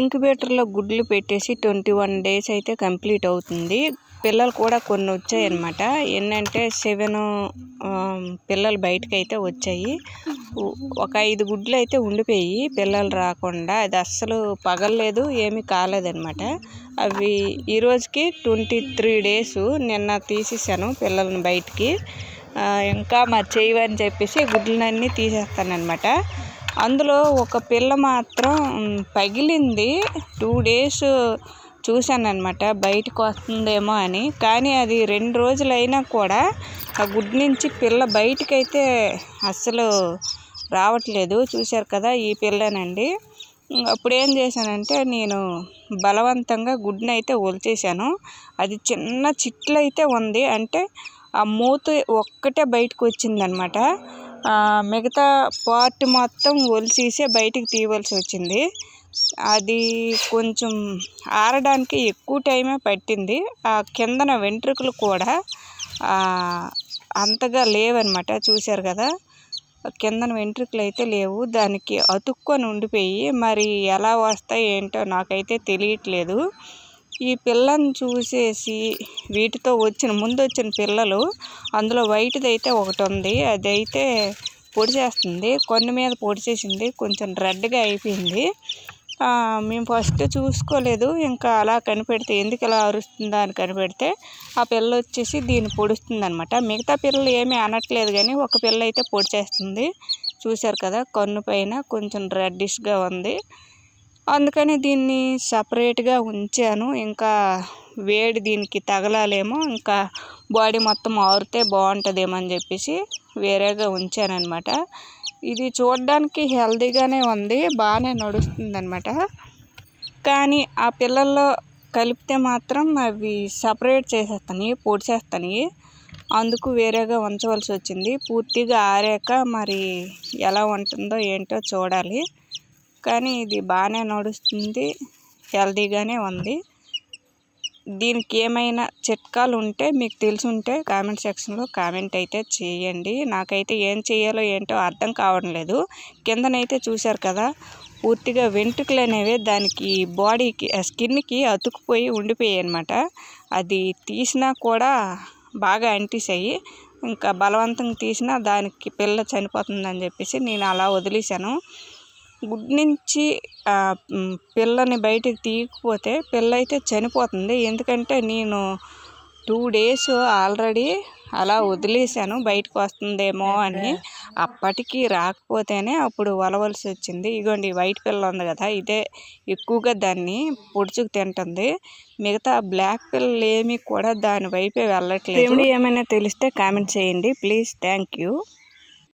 ఇంక్యుబేటర్లో గుడ్లు పెట్టేసి ట్వంటీ వన్ డేస్ అయితే కంప్లీట్ అవుతుంది. పిల్లలు కూడా కొన్ని వచ్చాయి అనమాట ఏంటంటే సెవెన్ పిల్లలు బయటకు అయితే వచ్చాయి ఒక ఐదు గుడ్లు అయితే ఉండిపోయి పిల్లలు రాకుండా అది అస్సలు పగలలేదు ఏమీ కాలేదనమాట అవి ఈరోజుకి ట్వంటీ త్రీ డేస్ నిన్న తీసేసాను పిల్లల్ని బయటికి. ఇంకా మా చేయవని చెప్పేసి గుడ్లన్నీ తీసేస్తానమాట అందులో ఒక పిల్ల మాత్రం పగిలింది. టూ డేస్ చూశాను అనమాట బయటకు వస్తుందేమో అని. కానీ అది రెండు రోజులైనా కూడా ఆ గుడ్ నుంచి పిల్ల బయటకైతే అస్సలు రావట్లేదు. చూశారు కదా ఈ పిల్లనండి. అప్పుడు ఏం చేశానంటే నేను బలవంతంగా గుడ్ని అయితే ఒలిచేసాను అది చిన్న చిట్లు అయితే ఉంది. అంటే ఆ మూత ఒక్కటే బయటకు వచ్చిందనమాట మిగతా పార్ట్ మొత్తం ఒలిసేసే బయటికి తీయవలసి వచ్చింది. అది కొంచెం ఆరడానికి ఎక్కువ టైమే పట్టింది. ఆ కిందన వెంట్రుకలు కూడా అంతగా లేవనమాట చూశారు కదా? కిందన వెంట్రుకలు అయితే లేవు. దానికి అతుక్కొని ఉండిపోయి మరి ఎలా వస్తాయి ఏంటో నాకైతే తెలియట్లేదు. ఈ పిల్లని చూసేసి వీటితో వచ్చిన ముందు వచ్చిన పిల్లలు అందులో వైట్ది అయితే ఒకటి ఉంది. అది అయితే పొడి చేస్తుంది. కొన్ని మీద పొడి చేసింది. కొంచెం రెడ్గా అయిపోయింది. మేము ఫస్ట్ చూసుకోలేదు. ఇంకా అలా కనిపెడితే ఎందుకు ఇలా అరుస్తుందా అని కనిపెడితే ఆ పిల్ల వచ్చేసి దీన్ని పొడుస్తుంది అనమాట మిగతా పిల్లలు ఏమీ అనట్లేదు కానీ ఒక పిల్ల అయితే పొడి చేస్తుంది. చూశారు కదా కన్ను పైన కొంచెం రెడ్డిష్గా ఉంది. అందుకని దీన్ని సపరేట్గా ఉంచాను. ఇంకా వేడి దీనికి తగలాలేమో ఇంకా బాడీ మొత్తం ఆరితే బాగుంటుందేమో అని చెప్పేసి వేరేగా ఉంచానమాట ఇది చూడడానికి హెల్దీగానే ఉంది బాగానే నడుస్తుంది అనమాట కానీ ఆ పిల్లల్లో కలిపితే మాత్రం అవి సపరేట్ చేసేస్తాయి పొడిచేస్తాయి అందుకు వేరేగా ఉంచవలసి వచ్చింది పూర్తిగా ఆరాక మరి ఎలా ఉంటుందో ఏంటో చూడాలి. కానీ ఇది బాగానే నడుస్తుంది. హెల్దీగానే ఉంది. దీనికి ఏమైనా చిట్కాలు ఉంటే మీకు తెలిసి ఉంటే కామెంట్ సెక్షన్లో కామెంట్ అయితే చేయండి. నాకైతే ఏం చేయాలో ఏంటో అర్థం కావడం లేదు. కిందనైతే చూశారు కదా పూర్తిగా వెంట్రుకలు అనేవి దానికి బాడీకి స్కిన్కి అతుకుపోయి ఉండిపోయాయి అనమాట అది తీసినా కూడా బాగా అంటిసాయి. ఇంకా బలవంతంగా తీసినా దానికి పిల్ల చనిపోతుందని చెప్పేసి నేను అలా వదిలేశాను. గుడ్ నుంచి పిల్లని బయటికి తీయకపోతే పిల్ల అయితే చనిపోతుంది. ఎందుకంటే నేను టూ డేస్ ఆల్రెడీ అలా వదిలేసాను బయటకు వస్తుందేమో అని అప్పటికి రాకపోతేనే అప్పుడు వలవలసి వచ్చింది. ఇగోండి వైట్ పిల్ల ఉంది కదా ఇదే ఎక్కువగా దాన్ని పొడుచుకు తింటుంది. మిగతా బ్లాక్ పిల్లలు ఏమీ కూడా దాని వైపే వెళ్ళట్లేదు. ఏమైనా తెలిస్తే కామెంట్ చేయండి. Please thank you.